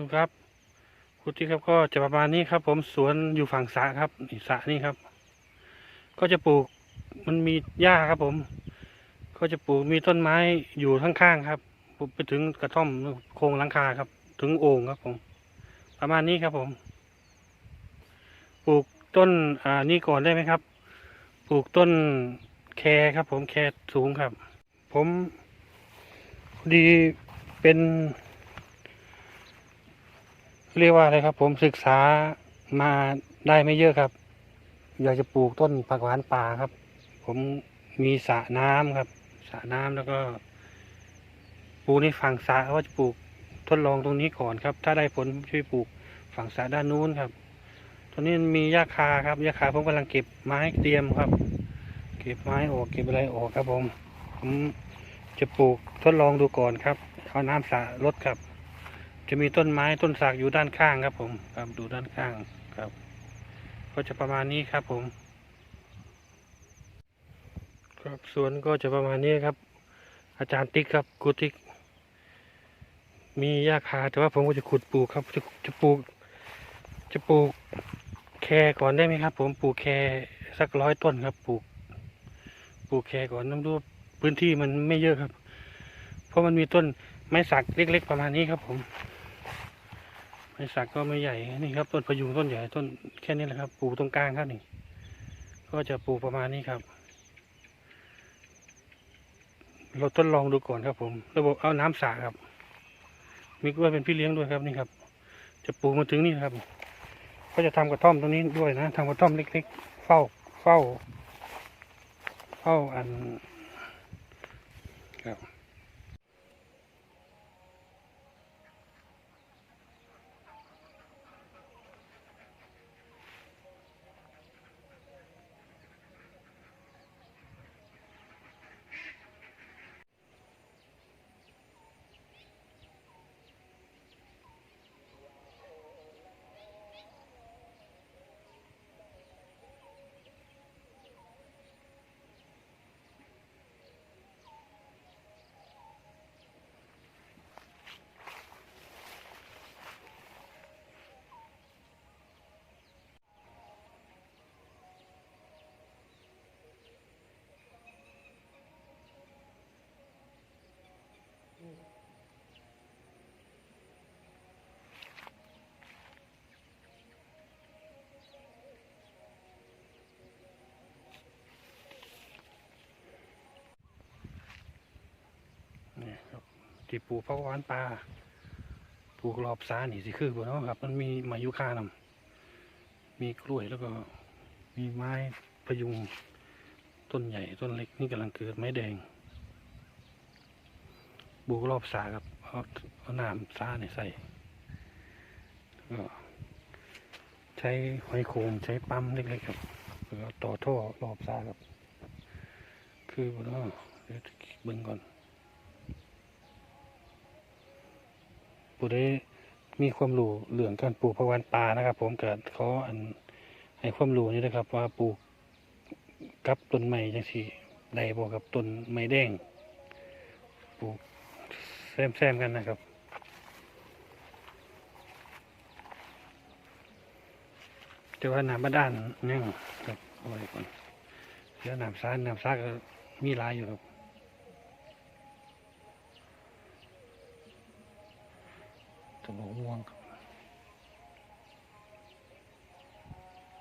คุณครับคุณที่ครับก็จะประมาณนี้ครับ ผมสวนอยู่ฝั่งสระครับนี่สระนี่ครับ ก็จะปลูกมันมีหญ้าครับ ผม ก็จะปลูกมีต้นไม้อยู่ข้างๆครับไปถึงกระท่อมโครงหลังคาครับ ถึงโอ่งครับ ผม ประมาณนี้ครับผม ปลูกต้นอ่านี่ก่อนได้ไหมครับ ปลูกต้นแครครับ ผมแครสูงครับ ผมดีเป็น เรียกว่าอะไรครับ ผมศึกษามาได้ไม่เยอะครับ อยากจะปลูกต้นผักหวานป่าครับ ผมมีสระน้ำครับสระน้ำแล้วก็ปลูกในฝั่งสระว่าจะปลูกทดลองตรงนี้ก่อนครับ ถ้าได้ผลช่วยปลูกฝั่งสระด้านนู้นครับตอนนี้มีหญ้าคาครับหญ้าคาผมกำลังเก็บไม้เตรียมครับ เก็บไม้ออกเก็บอะไรออกครับผมผมจะปลูกทดลองดูก่อนครับเอาน้ำสระลดครับ จะมีต้นไม้ต้นสากอยู่ด้านข้างครับ ผมครับดูด้านข้างครับ ก็จะประมาณนี้ครับผม ครับสวนก็จะประมาณนี้ครับ อาจารย์ติ๊กครับกูติ๊กมีหญ้าคาแต่ว่าผมก็จะขุดปลูกครับจะจะปลูก จะปลูกแครก่อนได้ไหมครับ ผมปลูกแครสักร้อยต้นครับ ปลูก ปลูกแครก่อนน้ำดูพื้นที่มันไม่เยอะครับ เพราะมันมีต้นไม้สักเล็ก ๆ ประมาณนี้ครับผม ไม้สักก็ไม่ใหญ่นี่ครับ ต้นพยุงต้นใหญ่ต้นแค่นี้แหละครับปลูกตรงกลางครับนี่ ก็จะปลูกประมาณนี้ครับ เราทดลองดูก่อนครับผม ระบบเอาน้ำสระครับ มีกล้วยเป็นพี่เลี้ยงด้วยครับนี่ครับ จะปลูกมาถึงนี่ครับ ก็จะทำกระท่อมตรงนี้ด้วยนะทำกระท่อมเล็ก ๆ เฝ้าเฝ้าเฝ้าอันครับ นี่ครับ ที่ปลูกผักหวานป่าปลูกรอบซานี่สิคือบ่เนาะครับ มันมีไมายุคานำมีกล้วยแล้วก็มีไม้พยุงต้นใหญ่ต้นเล็กนี่กำลังเกิดไม้แดงปลูกรอบสาครับเอาเอาน้ำซาเนี่ยใส่ก็ใช้หอยโขงใช้ปั๊มเล็กๆครับแล้วต่อท่อรอบสาครับ คือบ่เนาะเดี๋ยวเบิ่งก่อน ผู้ได้มีความรู้เรื่องการปลูกผักหวานป่านะครับ ผมเกิดขออันให้ความรู้นี่นะครับ ว่าปลูกกับต้นไม้จังซี่ได้บ่กับต้นไม้แดงปลูกแซมๆกันนะครับแต่ว่าน้ำบาดาลยังครับเอาไว้ก่อนเดี๋ยวน้ำซานน้ำซาก็มีลายอยู่ครับ ต้นมะม่วงครับ